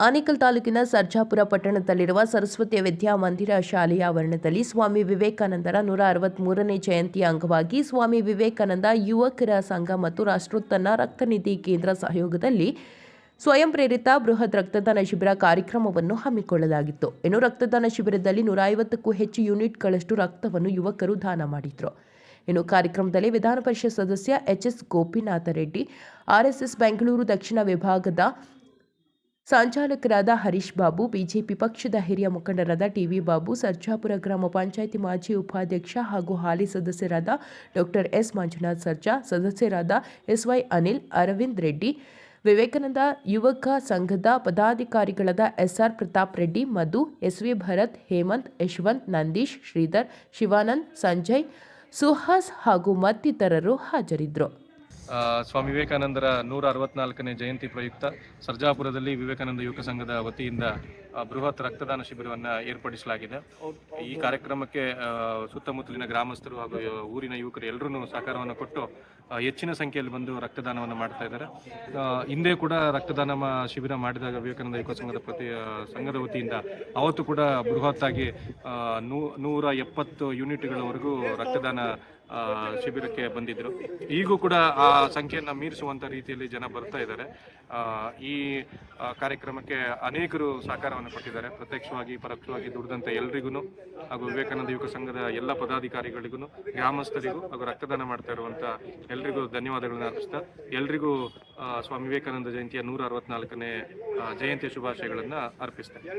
ಆನೇಕಲ್ ತಾಲೂಕಿನ ಸರ್ಜಾಪುರ ಪಟ್ಟಣದಲ್ಲಿರುವ ಸರಸ್ವತಿ ವಿದ್ಯಾಮಂದಿರ ಶಾಲೆಯ ಆವರಣದಲ್ಲಿ ಸ್ವಾಮಿ ವಿವೇಕಾನಂದರ ನೂರ ಅರವತ್ಮೂರನೇ ಜಯಂತಿಯ ಅಂಗವಾಗಿ ಸ್ವಾಮಿ ವಿವೇಕಾನಂದ ಯುವಕರ ಸಂಘ ಮತ್ತು ರಾಷ್ಟ್ರೋತ್ತನ್ನ ರಕ್ತನಿಧಿ ಕೇಂದ್ರ ಸಹಯೋಗದಲ್ಲಿ ಸ್ವಯಂ ಪ್ರೇರಿತ ಬೃಹತ್ ರಕ್ತದಾನ ಶಿಬಿರ ಕಾರ್ಯಕ್ರಮವನ್ನು ಹಮ್ಮಿಕೊಳ್ಳಲಾಗಿತ್ತು. ಇನ್ನು ರಕ್ತದಾನ ಶಿಬಿರದಲ್ಲಿ ನೂರ ಐವತ್ತಕ್ಕೂ ಹೆಚ್ಚು ಯೂನಿಟ್ಗಳಷ್ಟು ರಕ್ತವನ್ನು ಯುವಕರು ದಾನ ಮಾಡಿದರು. ಇನ್ನು ಕಾರ್ಯಕ್ರಮದಲ್ಲಿ ವಿಧಾನ ಪರಿಷತ್ ಸದಸ್ಯ H S Gopinatha Reddy RSS Bengaluru ದಕ್ಷಿಣ ವಿಭಾಗದ ಸಂಚಾಲಕರಾದ ಹರೀಶ್ ಬಾಬು, ಬಿಜೆಪಿ ಪಕ್ಷದ ಹಿರಿಯ ಮುಖಂಡರಾದ ಟಿವಿ ಬಾಬು, ಸರ್ಜಾಪುರ ಗ್ರಾಮ ಪಂಚಾಯಿತಿ ಮಾಜಿ ಉಪಾಧ್ಯಕ್ಷ ಹಾಗೂ ಹಾಲಿ ಸದಸ್ಯರಾದ ಡಾಕ್ಟರ್ ಎಸ್. ಮಂಜುನಾಥ್ ಸರ್ಜಾ, ಸದಸ್ಯರಾದ ಎಸ್ವೈ ಅನಿಲ್, ಅರವಿಂದ್ ರೆಡ್ಡಿ, ವಿವೇಕಾನಂದ ಯುವಕ ಸಂಘದ ಪದಾಧಿಕಾರಿಗಳಾದ ಎಸ್ಆರ್ ಪ್ರತಾಪ್ ರೆಡ್ಡಿ, ಮಧು, ಎಸ್ವಿ ಭರತ್, ಹೇಮಂತ್, ಯಶವಂತ್, ನಂದೀಶ್, ಶ್ರೀಧರ್, ಶಿವಾನಂದ್, ಸಂಜಯ್, ಸುಹಾಸ್ ಹಾಗೂ ಮತ್ತಿತರರು ಹಾಜರಿದ್ದರು. ಸ್ವಾಮಿ ವಿವೇಕಾನಂದರ ನೂರ ಅರವತ್ನಾಲ್ಕನೇ ಜಯಂತಿ ಪ್ರಯುಕ್ತ ಸರ್ಜಾಪುರದಲ್ಲಿ ವಿವೇಕಾನಂದ ಯುವಕ ಸಂಘದ ವತಿಯಿಂದ ಬೃಹತ್ ರಕ್ತದಾನ ಶಿಬಿರವನ್ನು ಏರ್ಪಡಿಸಲಾಗಿದೆ. ಈ ಕಾರ್ಯಕ್ರಮಕ್ಕೆ ಸುತ್ತಮುತ್ತಲಿನ ಗ್ರಾಮಸ್ಥರು ಹಾಗೂ ಊರಿನ ಯುವಕರು ಎಲ್ಲರೂ ಸಹಕಾರವನ್ನು ಕೊಟ್ಟು ಹೆಚ್ಚಿನ ಸಂಖ್ಯೆಯಲ್ಲಿ ಬಂದು ರಕ್ತದಾನವನ್ನು ಮಾಡ್ತಾ ಇದ್ದಾರೆ. ಹಿಂದೆ ಕೂಡ ರಕ್ತದಾನ ಶಿಬಿರ ಮಾಡಿದಾಗ ವಿವೇಕಾನಂದ ಯುವ ಸಂಘದ ಪ್ರತಿ ಸಂಘದ ವತಿಯಿಂದ ಅವತ್ತು ಕೂಡ ಬೃಹತ್ತಾಗಿ ನೂ- ನೂರ ಎಪ್ಪತ್ತು ಯೂನಿಟ್ಗಳವರೆಗೂ ರಕ್ತದಾನ ಶಿಬಿರಕ್ಕೆ ಬಂದಿದ್ದರು ಈಗೂ ಕೂಡ ಆ ಸಂಖ್ಯೆಯನ್ನು ಮೀರಿಸುವಂಥ ರೀತಿಯಲ್ಲಿ ಜನ ಬರ್ತಾ ಇದ್ದಾರೆ. ಈ ಕಾರ್ಯಕ್ರಮಕ್ಕೆ ಅನೇಕರು ಸಹಕಾರವನ್ನು ಕೊಟ್ಟಿದ್ದಾರೆ. ಪ್ರತ್ಯಕ್ಷವಾಗಿ, ಪರೋಕ್ಷವಾಗಿ ದುಡಿದಂಥ ಎಲ್ರಿಗೂ ಹಾಗೂ ವಿವೇಕಾನಂದ ಯುವಕ ಸಂಘದ ಎಲ್ಲ ಪದಾಧಿಕಾರಿಗಳಿಗೂ ಗ್ರಾಮಸ್ಥರಿಗೂ ಹಾಗೂ ರಕ್ತದಾನ ಮಾಡ್ತಾ ಇರುವಂತ ಎಲ್ರಿಗೂ ಧನ್ಯವಾದಗಳನ್ನು ಅರ್ಪಿಸ್ತಾ, ಎಲ್ರಿಗೂ ಸ್ವಾಮಿ ವಿವೇಕಾನಂದ ಜಯಂತಿಯ ನೂರ ಅರವತ್ನಾಲ್ಕನೇ ಜಯಂತಿಯ ಶುಭಾಶಯಗಳನ್ನು ಅರ್ಪಿಸ್ತೇನೆ